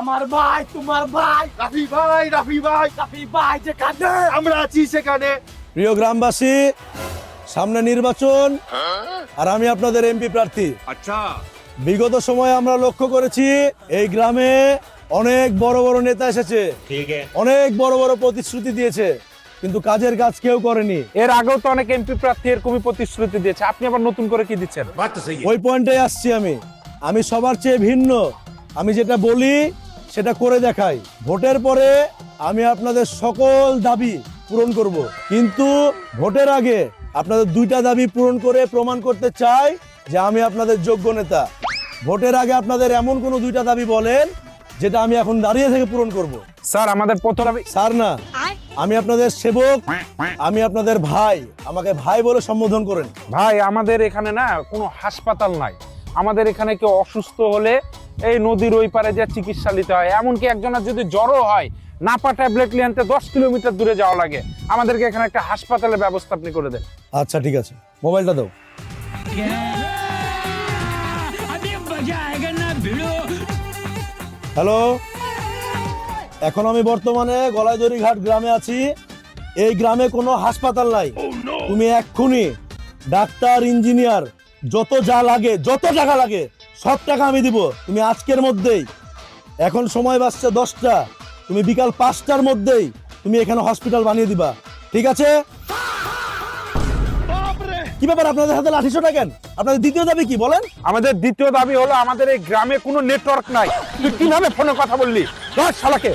আমার ভাই তোমার ভাই। রাফি ভাই রাফি ভাই। রাফি ভাই যেখানে। আমরা আছি সেখানে। প্রিয় গ্রামবাসী সামনে নির্বাচন আর আমি আপনাদের এমপি প্রার্থী। আচ্ছা। বিগত সময়ে আমরা লক্ষ্য করেছি এই গ্রামে অনেক বড় বড় নেতা এসেছে। অনেক বড় বড় প্রতিশ্রুতি দিয়েছে কিন্তু কাজের কাজ কেউ করেনি। এর আগেও তো অনেক এমপি প্রার্থী এরকমই প্রতিশ্রুতি দিয়েছে। আপনি আবার নতুন করে কি দিচ্ছেন? ওই পয়েন্টে আসছি আমি। আমি সবার চেয়ে ভিন্ন। আমি যেটা বলি সেটা করে দেখাই। ভোটের পরে আমি আপনাদের সকল দাবি পূরণ করব। কিন্তু ভোটের আগে আপনাদের দুইটা দাবি পূরণ করে প্রমাণ করতে চাই যে আমি আপনাদের যোগ্য নেতা। ভোটের আগে আপনাদের এমন কোনো দুইটা দাবি বলেন যেটা আমি এখন দাঁড়িয়ে থেকে পূরণ করব। স্যার আমাদের প্রথম স্যার না। আমি আপনাদের সেবক আমি আপনাদের ভাই। আমাকে ভাই বলে সম্বোধন করেন। ভাই আমাদের এখানে না কোনো হাসপাতাল নাই। আমাদের এখানে কেউ অসুস্থ হলে এই নদীর ওই পারে যে চিকিৎসা নিতে হয়। এমনকি একজনের যদি জ্বরও হয়, নাপা ট্যাবলেট লিয়ানতে দশ কিলোমিটার দূরে যাওয়া লাগে। আমাদেরকে এখানে একটা হাসপাতালের ব্যবস্থা আপনি করে দেন। আচ্ছা ঠিক আছে। মোবাইলটা দাও। হ্যালো? এখন আমি বর্তমানে গলায়দড়িঘাট গ্রামে আছি। এই গ্রামে কোনো হাসপাতাল নাই। তুমি এক্ষুনি ডাক্তার, ইঞ্জিনিয়ার, যত যা লাগে, যত জায়গা লাগে সব টাকা আমি দিব তুমি আজকের মধ্যেই। এখন সময় বাঁচছে দশটা তুমি বিকাল পাঁচটার মধ্যেই তুমি এখানে হসপিটাল বানিয়ে দিবা। ঠিক আছে? কি ব্যাপার আপনাদের হাতে লাঠিশো কেন? আপনাদের দ্বিতীয় দাবি কি বলেন? আমাদের দ্বিতীয় দাবি হলো আমাদের এই গ্রামে কোনো নেটওয়ার্ক নাই। তুই কীভাবে ফোনে কথা বললি? শালাকে!